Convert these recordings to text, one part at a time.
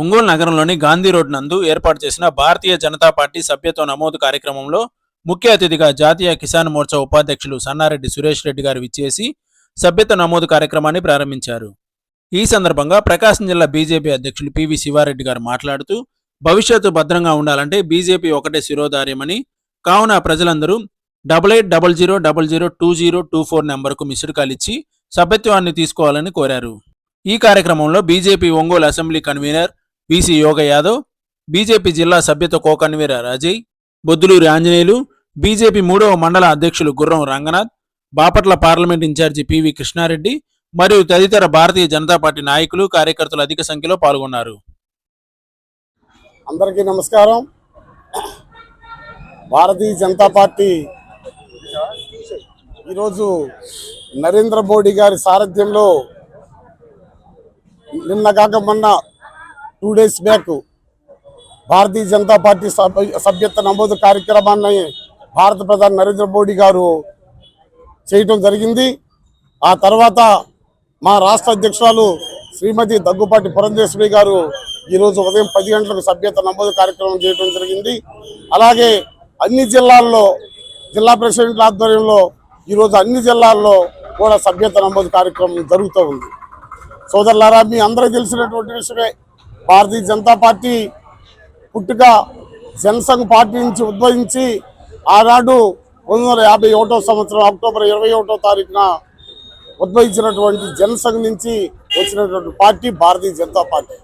ఒంగోలు నగరంలోని గాంధీ రోడ్ నందు ఏర్పాటు చేసిన భారతీయ జనతా పార్టీ సభ్యత్వ నమోదు కార్యక్రమంలో ముఖ్య అతిథిగా జాతీయ కిసాన్ మోర్చా ఉపాధ్యక్షులు సన్నారెడ్డి సురేష్ రెడ్డి గారు విచ్చేసి సభ్యత్వ నమోదు కార్యక్రమాన్ని ప్రారంభించారు. ఈ సందర్భంగా ప్రకాశం జిల్లా బీజేపీ అధ్యక్షులు పివి శివారెడ్డి గారు మాట్లాడుతూ భవిష్యత్తు భద్రంగా ఉండాలంటే బీజేపీ ఒకటే శిరోధార్యమని కావున ప్రజలందరూ double eight double zero double zero two zero two four నెంబర్కు మిస్డ్ కాల్ ఇచ్చి సభ్యత్వాన్ని తీసుకోవాలని కోరారు. ఈ కార్యక్రమంలో BJP Ongole assembly convener VC Yoga Yadav BJP జిల్లా సభ్యత్వ కోకన్వీర రాజయ్ బొద్దులూరి ఆంజనేయులు బీజేపీ మూడవ మండల అధ్యక్షులు Gurram Ranganath Bapatla parliament in charge PV Krishna Reddy మరియు తదితర భారతీయ జనతా పార్టీ నాయకులు కార్యకర్తలు అధిక సంఖ్యలో పాల్గొన్నారు. అందరికీ నమస్కారం. భారతీయ జనతా పార్టీ ఈరోజు నరేంద్ర మోడీ గారి సారథ్యంలో నిన్న కాక మొన్న two days back Bharatiya Janata party సభ్యత్వ నమోదు కార్యక్రమాన్ని భారత ప్రధాని నరేంద్ర మోడీ గారు చేయటం జరిగింది. ఆ తర్వాత మా రాష్ట్ర అధ్యక్షురాలు శ్రీమతి దగ్గుపాటి పురంధేశ్వరి గారు ఈరోజు ఉదయం పది గంటలకు సభ్యత నమోదు కార్యక్రమం చేయడం జరిగింది. అలాగే అన్ని జిల్లాల్లో జిల్లా ప్రెసిడెంట్ల ఆధ్వర్యంలో ఈరోజు అన్ని జిల్లాల్లో కూడా సభ్యత నమోదు కార్యక్రమం జరుగుతూ ఉంది. సోదరులారా మీ అందరూ తెలిసినటువంటి విషయమే భారతీయ జనతా పార్టీ పుట్టుక జనసంఘ్ పార్టీ నుంచి ఉద్భవించి ఆనాడు పంతొమ్మిది వందల యాభై ఒకటో సంవత్సరం అక్టోబర్ ఇరవై ఒకటో తారీఖున ఉద్భవించినటువంటి జనసంఘ్ నుంచి వచ్చినటువంటి పార్టీ భారతీయ జనతా పార్టీ.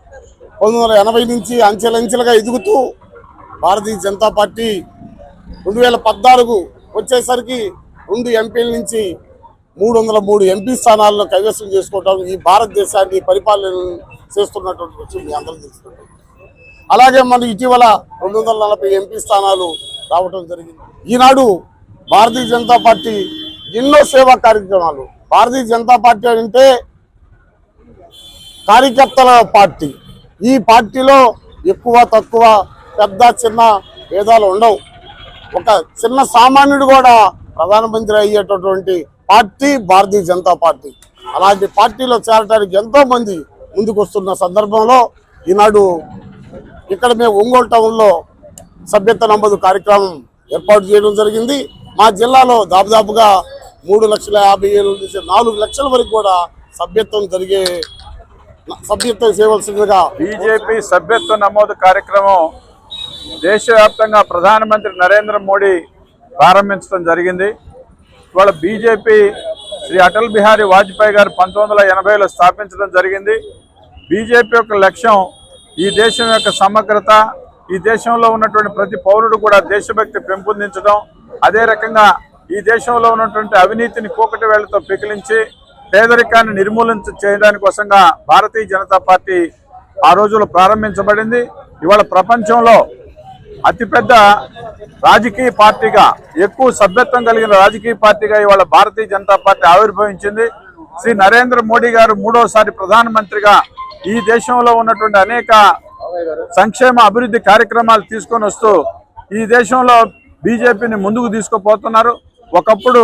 పంతొమ్మిది వందల ఎనభై నుంచి అంచెలంచెలుగా ఎదుగుతూ భారతీయ జనతా పార్టీ రెండు వేల పద్నాలుగు వచ్చేసరికి రెండు ఎంపీల నుంచి మూడు వందల మూడు ఎంపీ స్థానాలను కైవసం చేసుకోవటం ఈ భారతదేశాన్ని పరిపాలన చేస్తున్నటువంటి విషయం మీ అందరూ తెలుసుకుంటాం అలాగే మన ఇటీవల రెండు వందల నలభై ఎంపీ స్థానాలు రావటం జరిగింది. ఈనాడు భారతీయ జనతా పార్టీ ఎన్నో సేవా కార్యక్రమాలు. భారతీయ జనతా పార్టీ అంటే కార్యకర్తల పార్టీ. ఈ పార్టీలో ఎక్కువ తక్కువ పెద్ద చిన్న భేదాలు ఉండవు. ఒక చిన్న సామాన్యుడు కూడా ప్రధానమంత్రి అయ్యేటటువంటి పార్టీ భారతీయ జనతా పార్టీ. అలాంటి పార్టీలో చేరడానికి ఎంతోమంది ముందుకొస్తున్న ముందుకు వస్తున్న సందర్భంలో ఈనాడు ఇక్కడ మేము ఒంగోలు టౌన్లో సభ్యత్వ నమోదు కార్యక్రమం ఏర్పాటు చేయడం జరిగింది. మా జిల్లాలో దాదాపుగా మూడు లక్షల యాభై ఏడు నుంచి నాలుగు లక్షల వరకు కూడా సభ్యత్వం జరిగే సభ్యత్వం చేయవలసిందిగా బీజేపీ సభ్యత్వ నమోదు కార్యక్రమం దేశవ్యాప్తంగా ప్రధానమంత్రి నరేంద్ర మోడీ ప్రారంభించడం జరిగింది. ఇవాళ బీజేపీ శ్రీ అటల్ బిహారీ వాజ్పేయి గారు పంతొమ్మిది వందల ఎనభైలో స్థాపించడం జరిగింది. బీజేపీ యొక్క లక్ష్యం ఈ దేశం యొక్క సమగ్రత ఈ దేశంలో ఉన్నటువంటి ప్రతి పౌరుడు కూడా దేశభక్తి పెంపొందించడం అదే రకంగా ఈ దేశంలో ఉన్నటువంటి అవినీతిని కూకటి వేళ్ళతో పికిలించి పేదరికాన్ని నిర్మూలించ చేయడానికి కోసంగా భారతీయ జనతా పార్టీ ఆ రోజుల్లో ప్రారంభించబడింది. ఇవాళ ప్రపంచంలో అతిపెద్ద రాజకీయ పార్టీగా ఎక్కువ సభ్యత్వం కలిగిన రాజకీయ పార్టీగా ఇవాళ భారతీయ జనతా పార్టీ ఆవిర్భవించింది. శ్రీ నరేంద్ర మోడీ గారు మూడోసారి ప్రధానమంత్రిగా ఈ దేశంలో ఉన్నటువంటి అనేక సంక్షేమ అభివృద్ధి కార్యక్రమాలు తీసుకొని వస్తూ ఈ దేశంలో బీజేపీని ముందుకు తీసుకుపోతున్నారు. ఒకప్పుడు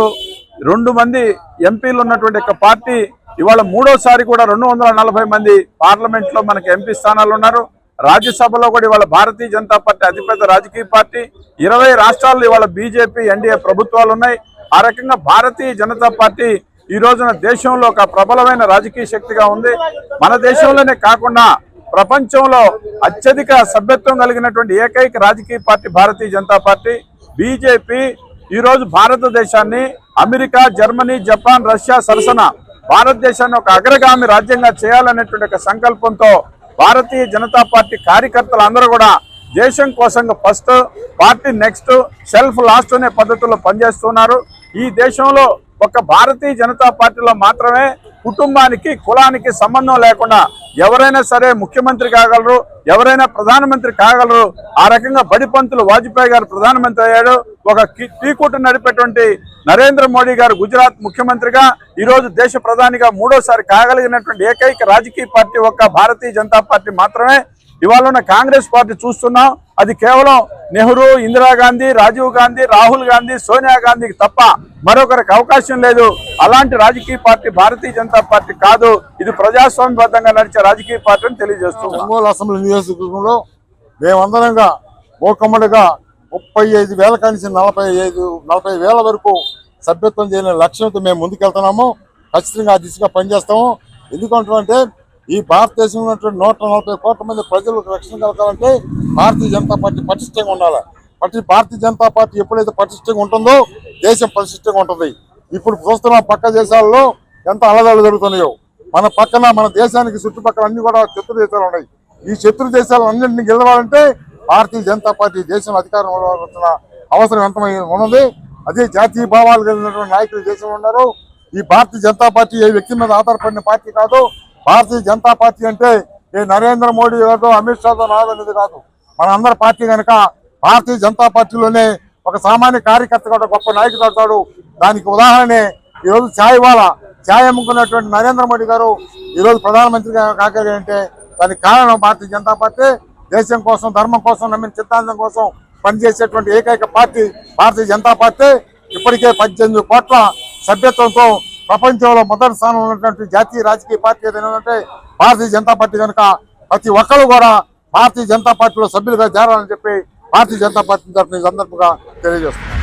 రెండు మంది ఎంపీలు ఉన్నటువంటి ఒక పార్టీ ఇవాళ మూడోసారి కూడా రెండు వందల నలభై మంది పార్లమెంట్లో మనకి ఎంపీ స్థానాలు ఉన్నారు. రాజ్యసభలో కూడా ఇవాళ భారతీయ జనతా పార్టీ అతిపెద్ద రాజకీయ పార్టీ. ఇరవై రాష్ట్రాల్లో ఇవాళ బీజేపీ ఎన్డీఏ ప్రభుత్వాలు ఉన్నాయి. ఆ రకంగా భారతీయ జనతా పార్టీ ఈ రోజున దేశంలో ఒక ప్రబలమైన రాజకీయ శక్తిగా ఉంది. మన దేశంలోనే కాకుండా ప్రపంచంలో అత్యధిక సభ్యత్వం కలిగినటువంటి ఏకైక రాజకీయ party Bharatiya Janata party BJP. ఈరోజు భారతదేశాన్ని అమెరికా జర్మనీ జపాన్ రష్యా సరసన భారతదేశాన్ని ఒక అగ్రగామి రాజ్యంగా చేయాలనేటువంటి ఒక సంకల్పంతో భారతీయ జనతా పార్టీ కార్యకర్తలు అందరూ కూడా దేశం కోసం first party next self last అనే పద్ధతిలో పనిచేస్తున్నారు. ఈ దేశంలో ఒక భారతీయ జనతా పార్టీలో మాత్రమే కుటుంబానికి కులానికి సంబంధం లేకుండా ఎవరైనా సరే ముఖ్యమంత్రి కాగలరు ఎవరైనా ప్రధానమంత్రి కాగలరు ఆ రకంగా బడిపంతులు వాజ్పేయి గారు ప్రధానమంత్రి అయ్యాడు. ఒక కి- టీకూట నడిపేటువంటి నరేంద్ర మోడీ గారు గుజరాత్ ముఖ్యమంత్రిగా ఈరోజు దేశ ప్రధానిగా మూడోసారి కాగలిగినటువంటి ఏకైక రాజకీయ పార్టీ ఒక్క భారతీయ జనతా పార్టీ మాత్రమే. ఇవాళ ఉన్న కాంగ్రెస్ పార్టీ చూస్తున్నాం. అది కేవలం నెహ్రూ ఇందిరాగాంధీ రాజీవ్ గాంధీ రాహుల్ గాంధీ సోనియా గాంధీకి తప్ప మరొకరికి అవకాశం లేదు. అలాంటి రాజకీయ పార్టీ భారతీయ జనతా పార్టీ కాదు. ఇది ప్రజాస్వామ్యబద్ధంగా నడిచే రాజకీయ పార్టీ అని తెలియజేస్తున్నాం. అసెంబ్లీ నియోజకవర్గంలో మేమందరంగా ఓకమ్మడిగా ముప్పై ఐదు వేల కానించి నలభై ఐదు నలభై వేల వరకు సభ్యత్వం చేయని లక్ష్యంతో మేము ముందుకెళ్తున్నాము. ఖచ్చితంగా ఆ దిశగా పనిచేస్తాము. ఎందుకంటే ఈ భారతదేశంలో ఉన్నటువంటి నూట నలభై కోట్ల మంది ప్రజలకు రక్షణ కలగాలంటే భారతీయ జనతా పార్టీ పటిష్టంగా ఉండాలి. పట్టి భారతీయ జనతా పార్టీ ఎప్పుడైతే పటిష్టంగా ఉంటుందో దేశం పటిష్టంగా ఉంటుంది. ఇప్పుడు చూస్తున్న పక్క దేశాల్లో ఎంత అలదాలు జరుగుతున్నాయో. మన పక్కన మన దేశానికి చుట్టుపక్కల అన్ని కూడా శత్రు దేశాలు ఉన్నాయి. ఈ శత్రు దేశాలు అన్నింటినీ గెలవాలంటే భారతీయ జనతా పార్టీ దేశం అధికారం వచ్చిన అవసరం ఎంత ఉన్నది? అదే జాతీయ భావాలు కలిగినటువంటి నాయకులు దేశంలో ఉన్నారు. ఈ భారతీయ జనతా పార్టీ ఏ వ్యక్తి మీద ఆధారపడిన పార్టీ కాదు భారతీయ జనతా పార్టీ అంటే ఏ నరేంద్ర మోడీ గారితో అమిత్ షాతో నాదో కాదు. మనందరి పార్టీ కనుక భారతీయ జనతా పార్టీలోనే ఒక సామాన్య కార్యకర్త కూడా గొప్ప నాయకుడు అవుతాడు. దానికి ఉదాహరణే ఈరోజు ఛాయ్ వాళ్ళ ఛాయ్ అమ్ముకున్నటువంటి నరేంద్ర మోడీ గారు ఈరోజు ప్రధానమంత్రిగా అంటే దానికి కారణం భారతీయ జనతా పార్టీ. దేశం కోసం ధర్మం కోసం నమ్మిన సిద్ధాంతం కోసం పనిచేసేటువంటి ఏకైక పార్టీ భారతీయ జనతా పార్టీ. ఇప్పటికే పద్దెనిమిది కోట్ల సభ్యత్వంతో ప్రపంచంలో మొదటి స్థానంలో ఉన్నటువంటి జాతీయ రాజకీయ పార్టీ ఏదైనా భారతీయ జనతా పార్టీ కనుక ప్రతి ఒక్కరు కూడా భారతీయ జనతా పార్టీలో సభ్యులుగా చేరాలని చెప్పి భారతీయ జనతా పార్టీ తరఫున ఈ సందర్భంగా తెలియజేస్తున్నారు